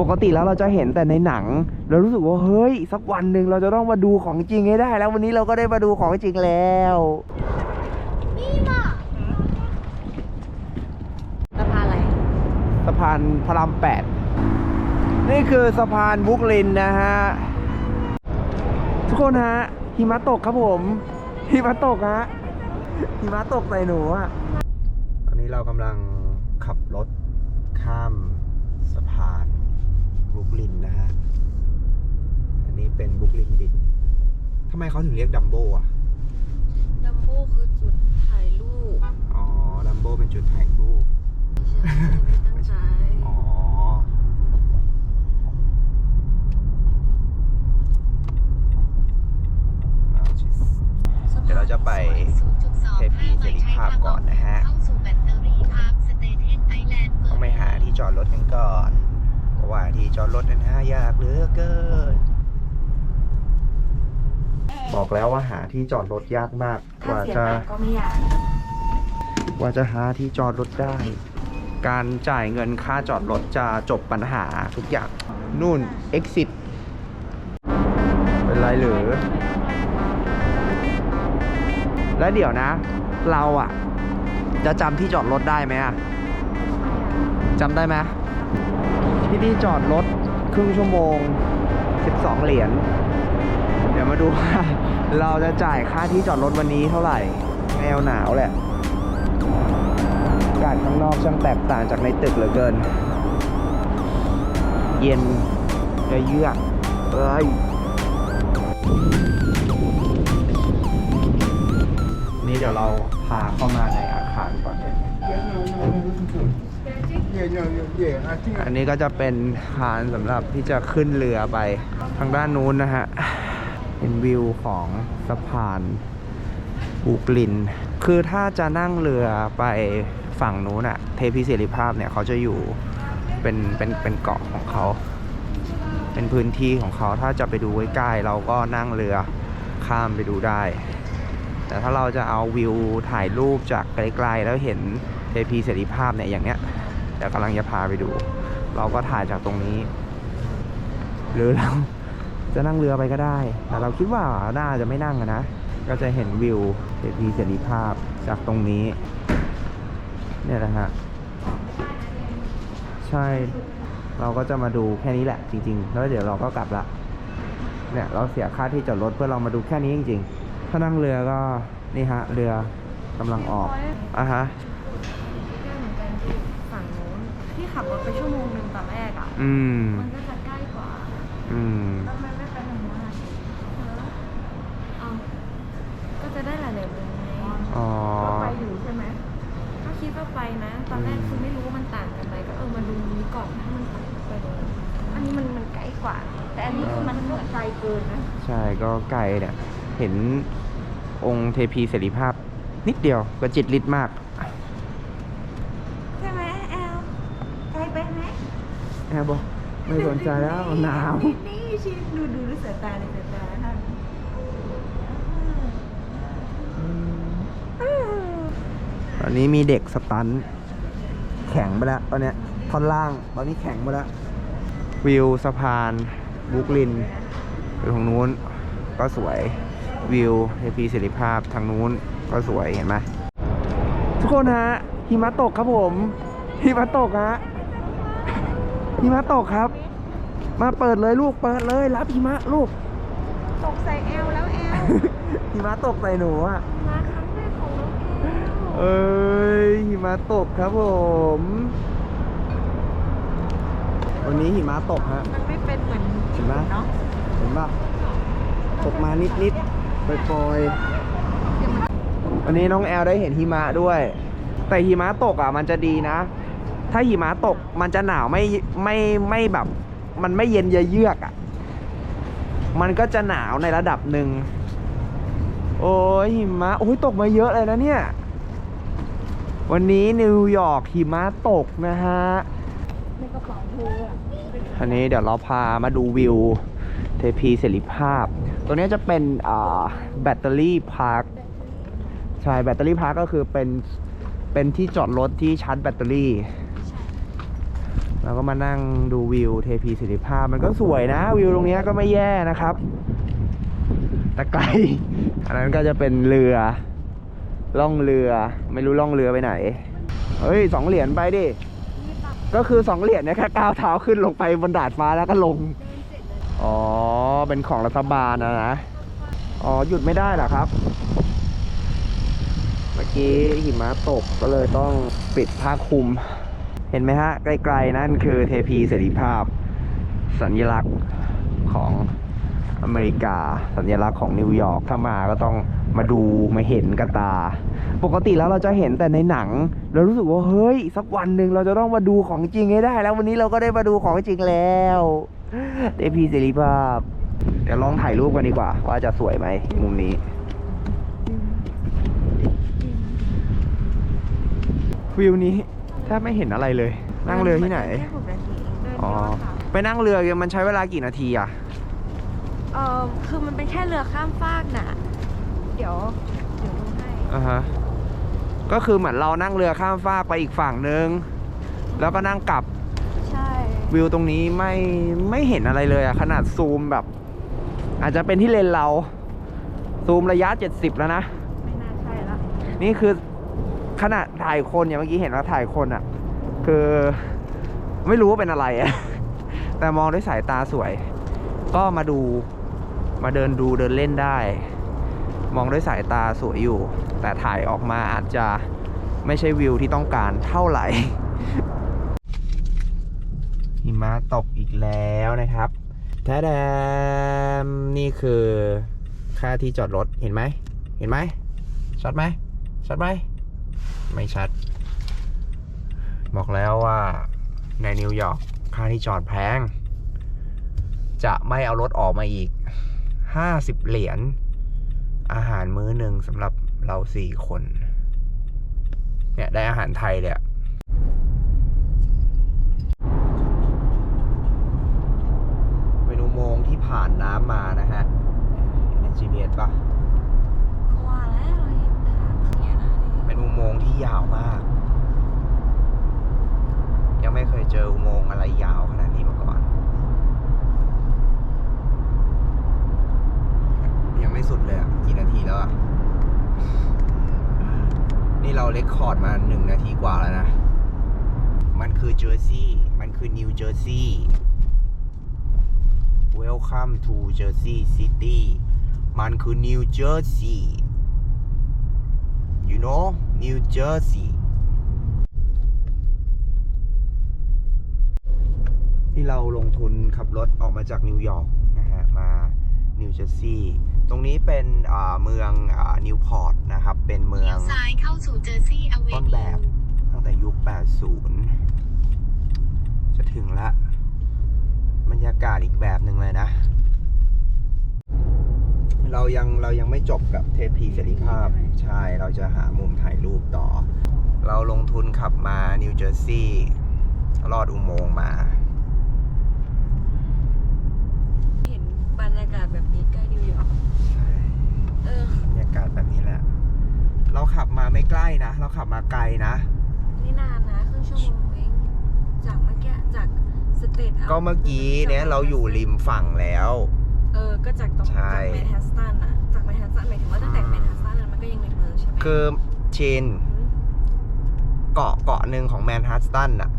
ปกติแล้วเราจะเห็นแต่ในหนัง เรารู้สึกว่าเฮ้ย สักวันหนึ่งเราจะต้องมาดูของจริงให้ได้ แล้ววันนี้เราก็ได้มาดูของจริงแล้วสะพานอะไร สะพานพระรามแปดนี่คือสะพานบุกลินนะฮะ ทุกคนฮะหิมะตกครับผมหิมะตกฮะหิมะตกใส่หนูอะตอนนี้เรากำลังขับรถข้ามสะพาน บุกลินนะฮะ อันนี้เป็นบุกลินบิดทำไมเขาถึงเรียกดัมโบอะ ดัมโบ้คือจุดถ่ายรูปอ๋อ ดัมโบเป็นจุดถ่ายรูปใช่ไม่ตั้งใจอ๋อ เดี๋ยวเราจะไปเทพีเสรีภาพก่อนนะฮะ ต้องไปหาที่จอดรถกันก่อนเพราะ ว่าที่จอดรถนั้นหายากเหลือเกิน บอกแล้วว่าหาที่จอดรถยากมากกว่าจะก็ไม่อยากกว่าจะหาที่จอดรถได้ การจ่ายเงินค่าจอดรถจะจบปัญหาทุกอย่างนู่น exit เป็นไรหรือ แล้วเดี๋ยวนะ เราอะจะจำที่จอดรถได้ไหมอะจำได้ไหม ที่นี่จอดรถครึ่งชั่วโมง 12 เหรียญ เดี๋ยวมาดูว่าเราจะจ่ายค่าที่จอดรถวันนี้เท่าไหร่ แนวหนาวแหละอากาศข้างนอกช่างแตกต่างจากในตึกเหลือเกิน เย็นเยือกเอ้ยนี่เดี๋ยวเราพาเข้ามาในอาคารก่อนเลย อันนี้ก็จะเป็นคานสำหรับที่จะขึ้นเรือไปทางด้านนู้นนะฮะเป็นวิวของสะพานบูกลิน คือถ้าจะนั่งเรือไปฝั่งนู้นอะเทพีเสรีภาพเนี่ยเขาจะอยู่เป็นเป็นเป็นเกาะของเขา เป็นพื้นที่ของเขาถ้าจะไปดูใกล้ๆเราก็นั่งเรือข้ามไปดูได้ แต่ถ้าเราจะเอาวิวถ่ายรูปจากไกลๆแล้วเห็นเทพีเสรีภาพเนี่ยอย่างเนี้ย เดี๋ยวกำลังจะพาไปดู เราก็ถ่ายจากตรงนี้ หรือเราจะนั่งเรือไปก็ได้ แต่เราคิดว่าน่าจะไม่นั่งนะ ก็จะเห็นวิวเทพีเสรีภาพจากตรงนี้ เนี่ยนะฮะ ใช่ เราก็จะมาดูแค่นี้แหละ จริง ๆ แล้วเดี๋ยวเราก็กลับละ เนี่ยเราเสียค่าที่จอดรถเพื่อเรามาดูแค่นี้จริง ๆ ถ้านั่งเรือก็นี่ฮะ เรือกำลังออกอะฮะ ใกล้เหมือนกันที่ฝั่งนู้นที่ ขับรถไปชั่วโมงหนึ่งตอนแรกอะ อืม มันก็จะใกล้กว่าอืมทำไมไม่ไปทางนู้นอะเอาก็จะได้หลายๆมุมไงอ๋อก็ไปอยู่ใช่ไหมก็คิดว่าไปนะ ตอนแรกคือไม่รู้ว่ามันต่างกันไหมก็เออมาดูนี้ก่อนถ้ามันต่างไปเลยอันนี้มันมันใกล้กว่า แต่อันนี้คือมันก็ไกลเกินนะใช่ ก็ไกลเนี่ย เห็นองค์เทพีเสรีภาพ นิดเดียวก็จิตรลิดมาก ใช่ไหมแอลไกลไปไหม แอบบอกไม่สนใจแล้วหนาวนี่นี่ชิดูดูดูสายตาในสายตาท่านตอนนี้มีเด็กสตันท์แข็งไปแล้วตอนเนี้ยท่อนล่างตอนนี้แข็งไปแล้ว วิวสะพานบุกลินไปทางนู้นก็สวยวิวเทพีเสรีภาพทางนู้นก็สวยเห็นไหมทุกคนฮะหิมะตกครับผมหิมะตกฮะ หิมะตกครับ มาเปิดเลยลูกเปิดเลยรับหิมะลูก ตกใส่แอลแล้วแอลหิมะตกใส่หนูอะมาครั้งแรกของน้องแอลเอ้ยหิมะตกครับผม วันนี้หิมะตกฮะมันไม่เป็นเหมือนเห็นไหมเนาะเห็นปะตกมานิดนิดๆปล่อยๆวันนี้น้องแอลได้เห็นหิมะด้วย แต่หิมะตกอะมันจะดีนะ ถ้าหิมะตกมันจะหนาวไม่ไม่ไม่แบบ มันไม่เย็นเยือกอะ มันก็จะหนาวในระดับหนึ่ง โอ้ยหิมะโอ้ยตกมาเยอะเลยนะเนี่ย วันนี้นิวยอร์กหิมะตกนะฮะอันนี้เดี๋ยวเราพามาดูวิวเทพีเสรีภาพ ตัวนี้จะเป็นแบตเตอรี่พาร์คใช่แบตเตอรี่พาร์คก็คือเป็นเป็นที่จอดรถที่ชาร์จแบตเตอรี่ เราก็มานั่งดูวิวเทพีสิริภาพ มันก็สวยนะ วิวตรงนี้ก็ไม่แย่นะครับ แต่ไกล อันนั้นก็จะเป็นเรือ ล่องเรือ ไม่รู้ล่องเรือไปไหน เฮ้ยสองเหรียญไปดิ ก็คือสองเหรียญเนี่ยแค่ก้าวเท้าขึ้นลงไปบนดาดฟ้าแล้วก็ลง อ๋อ เป็นของรัฐบาลนะนะ อ๋อ หยุดไม่ได้เหรอครับ เมื่อกี้หิมะตกก็เลยต้องปิดผ้าคลุม เห็นไหมฮะ ไกลๆ นั่นคือเทพีเสรีภาพ สัญลักษณ์ของอเมริกา สัญลักษณ์ของนิวยอร์กถ้ามาก็ต้องมาดูมาเห็นกับตา ปกติแล้วเราจะเห็นแต่ในหนัง เรารู้สึกว่าเฮ้ย สักวันหนึ่งเราจะต้องมาดูของจริงให้ได้ แล้ววันนี้เราก็ได้มาดูของจริงแล้วเทพีเสรีภาพ เดี๋ยวลองถ่ายรูปกันดีกว่า ว่าจะสวยไหมมุมนี้วิวนี้ แทบไม่เห็นอะไรเลย นั่งเรือที่ไหน แค่หกนาทีเองเดินอ๋อเยอะค่ะไปนั่งเรือมันใช้เวลากี่นาทีอะ เออคือมันเป็นแค่เรือข้ามฟากน่ะ เดี๋ยวเดี๋ยวดูให้อ่าฮะ ก็คือเหมือนเรานั่งเรือข้ามฟากไปอีกฝั่งนึง แล้วก็นั่งกลับใช่วิวตรงนี้ไม่ไม่เห็นอะไรเลยอะขนาดซูมแบบ อาจจะเป็นที่เลนส์เรา ซูมระยะ 70 แล้วนะ ไม่น่าใช่ละนี่คือ ขนาดถ่ายคนอย่างเมื่อกี้เห็นว่าถ่ายคนอะคือไม่รู้ว่าเป็นอะไรอะแต่มองด้วยสายตาสวย ก็มาดูมาเดินดูเดินเล่นได้ มองด้วยสายตาสวยอยู่ แต่ถ่ายออกมาอาจจะไม่ใช่วิวที่ต้องการเท่าไหร่หิมะตกอีกแล้วนะครับแท้แดมนี่คือค่าที่จอดรถเห็นไหม เห็นไหมชัดไหมชัดไหม ไม่ชัด บอกแล้วว่าในนิวยอร์กค่าที่จอดแพง จะไม่เอารถออกมาอีก 50 เหรียญอาหารมื้อหนึ่งสำหรับเราสี่คน เนี่ยได้อาหารไทยเลยอะเป็นอุโมงค์ที่ผ่านน้ำมานะฮะเห็นใน GPS ปะก็ว่าแล้วเราเห็นทางเนี่ยนะ เป็นอุ โมงค์ที่ยาวมาก ยังไม่เคยเจออุโมงค์อะไรยาวขนาดนี้มาก่อน ยังไม่สุดเลยอะกี่นาทีแล้วอะนี่เราเลคคอร์ดมาหนึ่งนาทีกว่าแล้วนะ มันคือเจอร์ซีย์ มันคือนิวเจอร์ซีย์ Welcome to Jersey City มันคือ New Jersey you know New Jersey ที่เราลงทุนขับรถออกมาจากนิวยอร์กนะฮะมานิวเจอร์ซีย์ตรงนี้เป็นอ่าเมืองอานิวพอร์ตนะครับ เป็นเมืองซ้ายเข้าสู่เจอร์ซีย์อเวต้นแบบตั้งแต่ยุค 80 จะถึงละ บรรยากาศอีกแบบหนึ่งเลยนะ เรายังเรายังไม่จบกับเทพีเสรีภาพ ใช่เราจะหามุมถ่ายรูปต่อ เราลงทุนขับมานิวเจอร์ซีย์ลอดอุโมงค์มา เห็นบรรยากาศแบบนี้ใกล้นิวยอร์กใช่เออบรรยากาศแบบนี้แหละ เราขับมาไม่ใกล้นะ เราขับมาไกลนะ นี่นานนะครึ่งชั่วโมงเองจากเมื่อกี้จากสเตทก็เมื่อกี้เนี่ยเราอยู่ริมฝั่งแล้วเออ ก็จากตรงใช่ จากแมนฮัสตันอะจากแมนฮัสตันหมายถึงว่าตั้งแต่แมนฮัสตันมันก็ยังในเมืองใช่ไหมคือชินมเกาะเกาะหนึ่งของแมนฮัตสตันอะ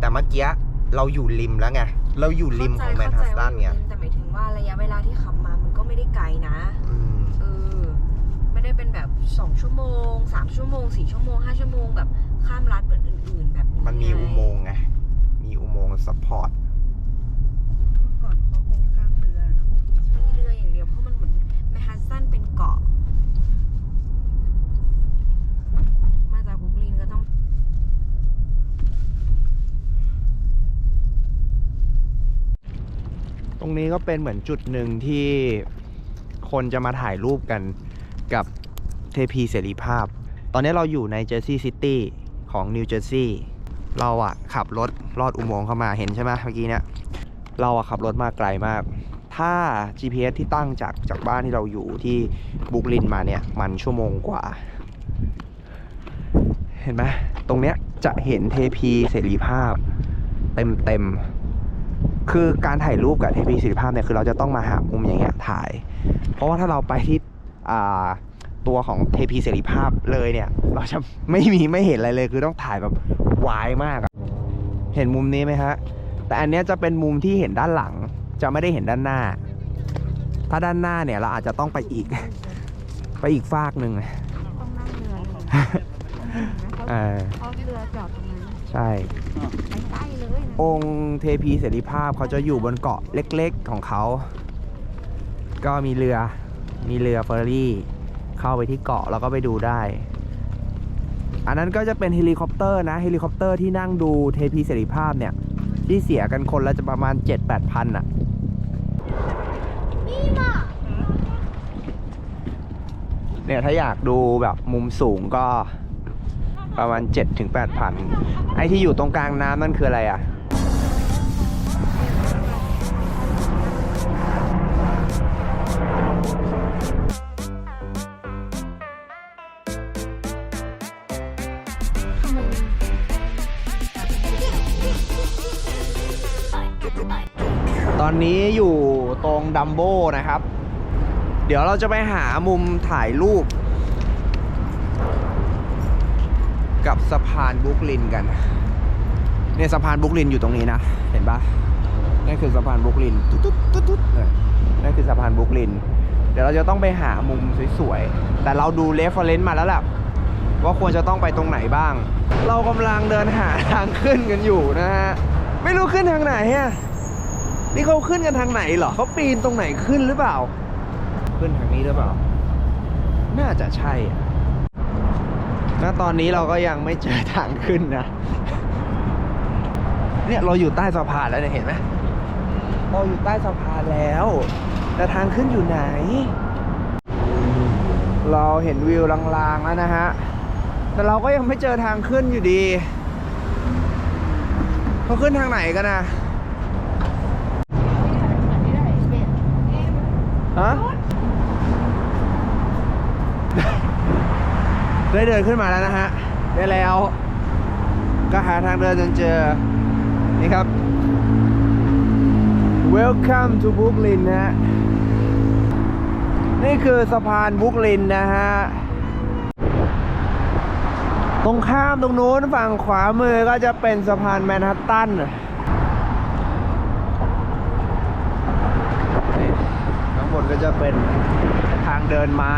แต่เมื่อกี้เราอยู่ริมแล้วไง เราอยู่ริมของแมนฮัตสตันไงเข้าใจว่าอยู่ริมแต่หมายถึงว่าระยะเวลาที่ขับมามันก็ไม่ได้ไกลนะ อืมเออ ไม่ได้เป็นแบบสองชั่วโมงสามชั่วโมงสี่ชั่วโมงห้าชั่วโมงแบบข้ามรัฐเหมือนอื่น ๆ แบบนี้มันมีอุโมงค์ไง มีอุโมงค์ซัพพอร์ต ก่อนเขาคงข้ามเรือเนาะไม่เรืออย่างเดียวเพราะมันเหมือนแมนฮัตตันเป็นเกาะ มาจากบรุกลินก็ต้อง ตรง นี้ก็เป็นเหมือนจุดหนึ่งที่คนจะมาถ่ายรูปกันกับเทพีเสรีภาพ ตอนนี้เราอยู่ในเจอร์ซีย์ซิตี้ของนิวเจอร์ซีย์เราอะขับรถลอดอุโมงค์เข้ามาเห็นใช่ไหมเมื่อกี้เนี่ยเราอะขับรถมาไกลมาก ถ้า GPS ที่ตั้งจากจากบ้านที่เราอยู่ที่บรุกลินมาเนี่ย มันชั่วโมงกว่า เห็นไหมตรงเนี้ยจะเห็นเทพีเสรีภาพ เต็มเต็ม คือการถ่ายรูปกับเทพีศิริภาพเนี่ยคือเราจะต้องมาหามุมอย่างเงี้ยถ่าย เพราะว่าถ้าเราไปที่อ่าตัวของเทพีเสรีภาพเลยเนี่ย เราจะไม่มีไม่เห็นอะไรเลยคือต้องถ่ายแบบวายมากอะเห็นมุมนี้ไหมฮะแต่อันเนี้ยจะเป็นมุมที่เห็นด้านหลัง จะไม่ได้เห็นด้านหน้า ถ้าด้านหน้าเนี่ยเราอาจจะต้องไปอีก ไปอีกฟากหนึ่งต้องนั่งเรือเลยเขาเออเขาเรือจอดตรงนั้น ใช่ ใกล้ๆเลยนะองค์เทพีเสรีภาพเขาจะอยู่บนเกาะเล็กๆของเขา ก็มีเรือ มีเรือเฟอร์รี่ เข้าไปที่เกาะแล้วก็ไปดูได้ อันนั้นก็จะเป็นเฮลิคอปเตอร์นะ เฮลิคอปเตอร์ที่นั่งดูเทพีเสรีภาพเนี่ย ที่เสียกันคนละจะประมาณ 7-8พันอะเนี่ยถ้าอยากดูแบบมุมสูงก็ ประมาณ 7-8พันไอ้ที่อยู่ตรงกลางน้ำนั่นคืออะไรอะตอนนี้อยู่ตรงดัมโบนะครับ เดี๋ยวเราจะไปหามุมถ่ายรูป กับสะพานบุกลินกันเนี่ยสะพานบุกลินอยู่ตรงนี้นะ เห็นปะนั่นคือสะพานบุกลินตุ๊ดตุ๊ดตุ๊ดตุ๊ดเนี่ยนั่นคือสะพานบุกลิน เดี๋ยวเราจะต้องไปหามุมสวยๆ แต่เราดูเรฟเฟอเรนซ์มาแล้วแหละว่าควรจะต้องไปตรงไหนบ้าง เรากำลังเดินหาทางขึ้นกันอยู่นะฮะ ไม่รู้ขึ้นทางไหนอะนี่เขาขึ้นกันทางไหนเหรอเขาปีนตรงไหนขึ้นหรือเปล่า ขึ้นทางนี้หรือเปล่า น่าจะใช่อะ ณตอนนี้เราก็ยังไม่เจอทางขึ้นนะ เนี่ยเราอยู่ใต้สะพานแล้วเนี่ยเห็นไหมเราอยู่ใต้สะพานแล้ว แต่ทางขึ้นอยู่ไหน เราเห็นวิวลางๆแล้วนะฮะ แต่เราก็ยังไม่เจอทางขึ้นอยู่ดีเขาขึ้นทางไหนกันนะฮะ ได้เดินขึ้นมาแล้วนะฮะ ได้แล้ว ก็หาทางเดินจนเจอ นี่ครับ Welcome to Brooklyn นะฮะ นี่คือสะพานบุกลินนะฮะ ตรงข้ามตรงนู้นฝั่งขวามือก็จะเป็นสะพานแมนฮัตตันนี่ทั้งหมดก็จะเป็นทางเดินไม้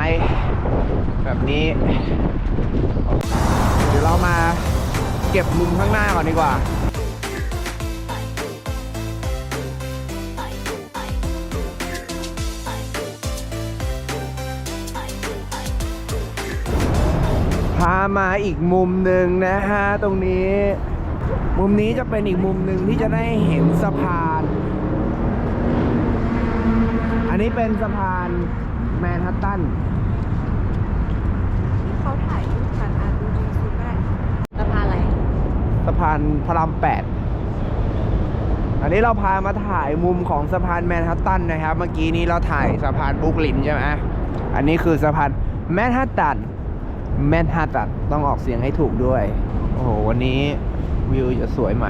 แบบนี้ เดี๋ยวเรามาเก็บมุมข้างหน้าก่อนดีกว่า พามาอีกมุมหนึ่งนะฮะตรงนี้ มุมนี้จะเป็นอีกมุมหนึ่งที่จะได้เห็นสะพาน อันนี้เป็นสะพานแมนฮัตตัน เขาถ่ายรูปกันอะดูดีสุดก็ได้สะพานอะไร สะพานพระรามแปดอันนี้เราพามาถ่ายมุมของสะพานแมนฮัตตันนะครับ เมื่อกี้นี้เราถ่ายสะพานบรุกลินใช่ไหมอันนี้คือสะพานแมนฮัตตันแมนฮัตตันต้องออกเสียงให้ถูกด้วย โอ้โห วันนี้วิวจะสวยไหม